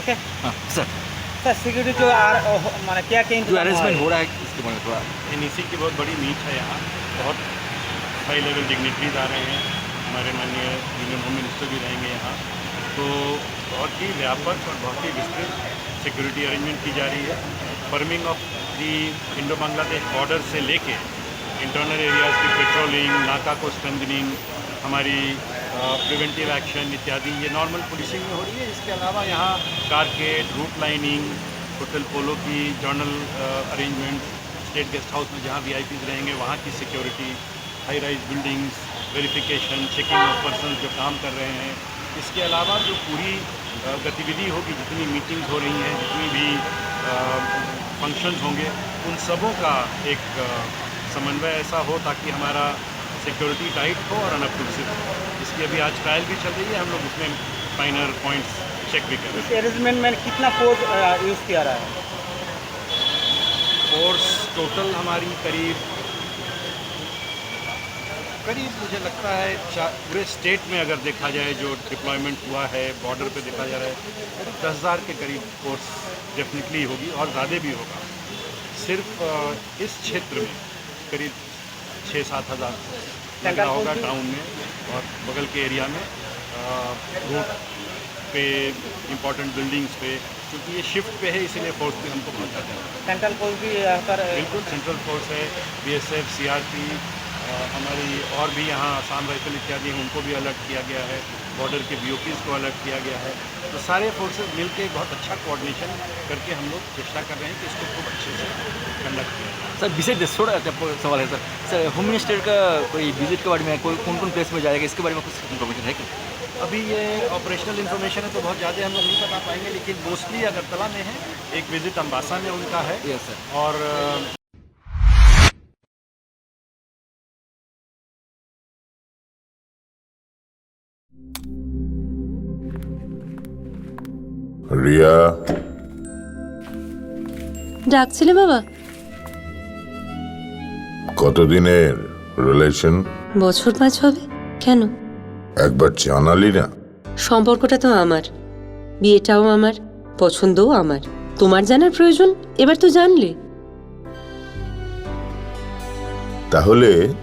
Okay हाँ sir. Sir security जो माने क्या क्या जो अरेंजमेंट हो रहा है इसके बारे में थोड़ा। एन की बहुत बड़ी नीच है यहाँ। बहुत हाई लेवल डिग्निटरीज आ रहे हैं। हमारे माननीय यूनियन होम मिनिस्टर भी रहेंगे यहाँ। तो बहुत ही व्यापक और बहुत ही विस्तृत सिक्योरिटी अरेंजमेंट की जा रही है। Firming of the Indo Bangladesh border से लेके इंटरनल एरियाज़ की पेट्रोलिंग नाका को स्ट्रेंथनिंग हमारी प्रिवेंटिव एक्शन इत्यादि, ये नॉर्मल पुलिसिंग में हो रही है। इसके अलावा यहाँ carcade route lining hotel Polo की general arrangement state guest house में जहाँ वी रहेंगे, वहाँ की security high rise buildings verification checking of person जो काम कर रहे हैं। इसके अलावा जो पूरी गतिविधि होगी, जितनी मीटिंग्स हो रही हैं, जितनी भी फ़ंक्शंस होंगे, उन सबों का एक समन्वय ऐसा हो ताकि हमारा सिक्योरिटी टाइट हो और अनअप्रूसिव हो। इसकी अभी आज ट्रायल भी चल रही है हम लोग उसमें फाइनल पॉइंट्स चेक भी कर रहे हैं। अरेंजमेंट में कितना फोर्स यूज़ किया रहा है? फोर्स टोटल हमारी करीब करीब मुझे लगता है पूरे स्टेट में अगर देखा जाए जो डिप्लॉयमेंट हुआ है बॉर्डर पे देखा जा रहा है करीब दस हज़ार के करीब फोर्स डेफिनेटली होगी और ज़्यादा भी होगा। सिर्फ़ इस क्षेत्र में करीब छः सात हज़ार। लग रहा होगा टाउन में और बगल के एरिया में। रोड पे इम्पोर्टेंट बिल्डिंग्स पे क्योंकि ये शिफ्ट पे है इसीलिए फोर्स भी हमको पहुँचाते हैं। सेंट्रल फोर्स भी यहाँ पर बिल्कुल सेंट्रल फोर्स है B S F C R CRP हमारी और भी यहाँ आसाम राइफल इत्यादि हैं उनको भी अलर्ट किया गया है। बॉर्डर के बी को अलर्ट किया गया है। तो सारे फोर्सेस मिलके एक बहुत अच्छा कोऑर्डिनेशन करके हम लोग चेष्टा कर रहे हैं कि इसको खूब अच्छे से कंडक्ट किया सर विशेष थोड़ा सवाल है सर। सर होम मिनिस्टर का कोई विज़िट के बारे में कोई कौन कौन प्लेस में जाएगा इसके बारे में कुछ इन्फॉर्मेशन है क्या? अभी ये ऑपरेशनल इन्फॉर्मेशन है तो बहुत ज़्यादा हम लोग नहीं बता पाएँगे लेकिन मोस्टली अगरतला में है एक विज़िट अम्बासा में उनका है। यस सर और রিয়া? ডাকছিলে বাবা? কতদিনের রিলেশন বছর পাঁচ হবে। কেন? একবার জানালি না? সম্পর্কটা তো আমার। বিয়েটাও আমার পছন্দও আমার। তোমার জানার প্রয়োজন? এবার তো জানলে। তাহলে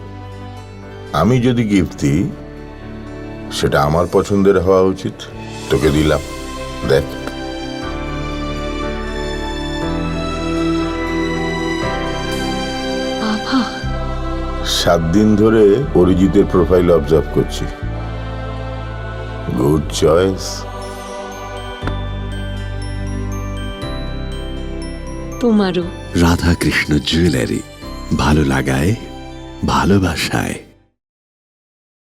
আমি যদি গিফট দিই সেটা আমার পছন্দের হওয়া উচিত। তোকে দিলাম। দেখ। সাত দিন ধরে অরিজিতের প্রোফাইল অবজার্ভ করছি। গুড চয়েস তোমারও। রাধাকৃষ্ণ জুয়েলারি ভালো লাগায় ভালোবাসায়।